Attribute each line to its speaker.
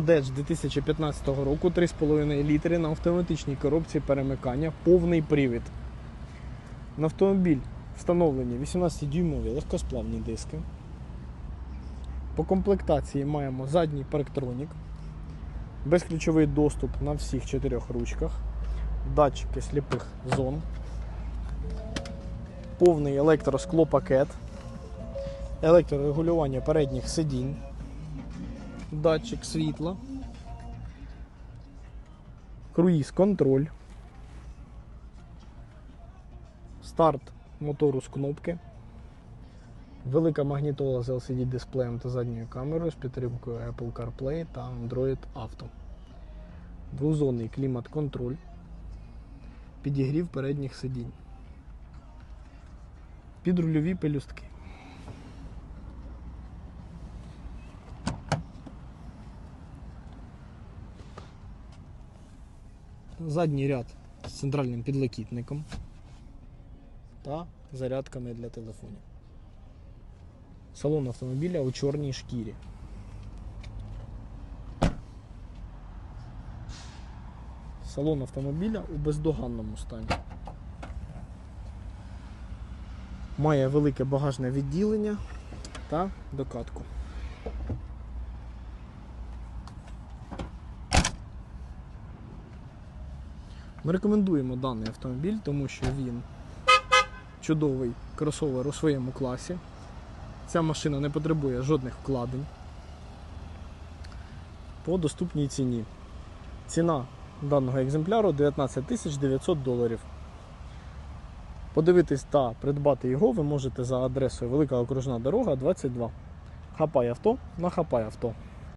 Speaker 1: Deж 2015 року 3,5 літри на автоматичній коробці перемикання, повний привід. На автомобіль встановлені 18-дюймові легкосплавні диски. По комплектації маємо задній парктронік, безключовий доступ на всіх чотирьох ручках, датчики сліпих зон, повний електросклопакет, електрорегулювання передніх сидінь, датчик світла, круїз контроль, старт мотору з кнопки, велика магнітола з LCD дисплеєм та задньою камерою з підтримкою Apple CarPlay та Android Auto. Двозонний клімат-контроль, підігрів передніх сидінь, підрульові пелюстки. Задній ряд з центральним підлокітником та зарядками для телефонів. Салон автомобіля у чорній шкірі. Салон автомобіля у бездоганному стані. Має велике багажне відділення та докатку. Ми рекомендуємо даний автомобіль, тому що він чудовий кросовер у своєму класі. Ця машина не потребує жодних вкладень по доступній ціні. Ціна даного екземпляру 19 900 доларів. Подивитись та придбати його ви можете за адресою Велика Окружна дорога 22. Хапай авто на хапай авто.